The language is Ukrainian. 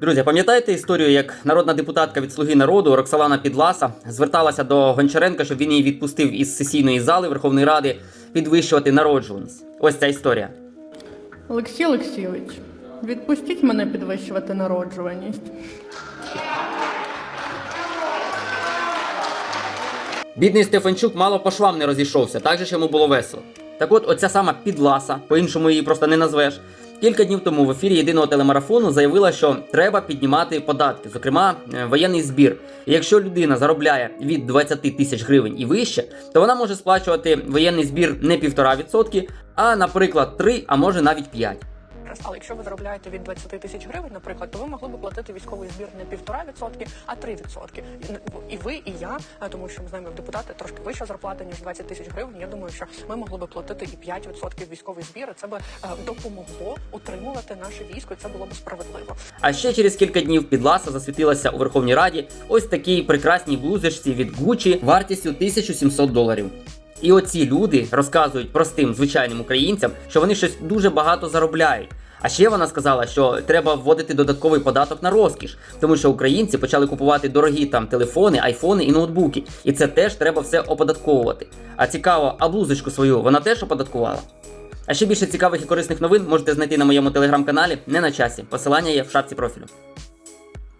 Друзі, пам'ятаєте історію, як народна депутатка від Слуги народу Роксолана Підласа зверталася до Гончаренка, щоб він її відпустив із сесійної зали Верховної Ради підвищувати народжуваність? Ось ця історія. Олексій Олексійович, відпустіть мене підвищувати народжуваність. Бідний Стефанчук мало по швам не розійшовся, так же ж йому було весело. Так от, оця сама підласа, по-іншому її просто не назвеш. Кілька днів тому в ефірі єдиного телемарафону заявила, що треба піднімати податки, зокрема е, воєнний збір. І якщо людина заробляє від 20 тисяч гривень і вище, то вона може сплачувати воєнний збір не 1,5%, а, наприклад, 3, а може навіть 5. Але якщо ви заробляєте від 20 тисяч гривень, наприклад, то ви могли б платити військовий збір не півтора відсотки, а 3 відсотки. І- ви, і я, тому що ми знаємо, депутати трошки вища зарплата ніж 20 тисяч гривень. Я думаю, що ми могли б платити і 5 відсотків військовий збір. Це би е, допомогло утримувати наше військо, і це було б справедливо. А ще через кілька днів підласа засвітилася у Верховній Раді ось такій прекрасній блузочці від Gucci вартістю 1700 доларів. І оці люди розказують простим звичайним українцям, що вони щось дуже багато заробляють. А ще вона сказала, що треба вводити додатковий податок на розкіш, тому що українці почали купувати дорогі там телефони, айфони і ноутбуки. І це теж треба все оподатковувати. А цікаво, а блузочку свою вона теж оподаткувала? А ще більше цікавих і корисних новин можете знайти на моєму телеграм-каналі не на часі. Посилання є в шапці профілю.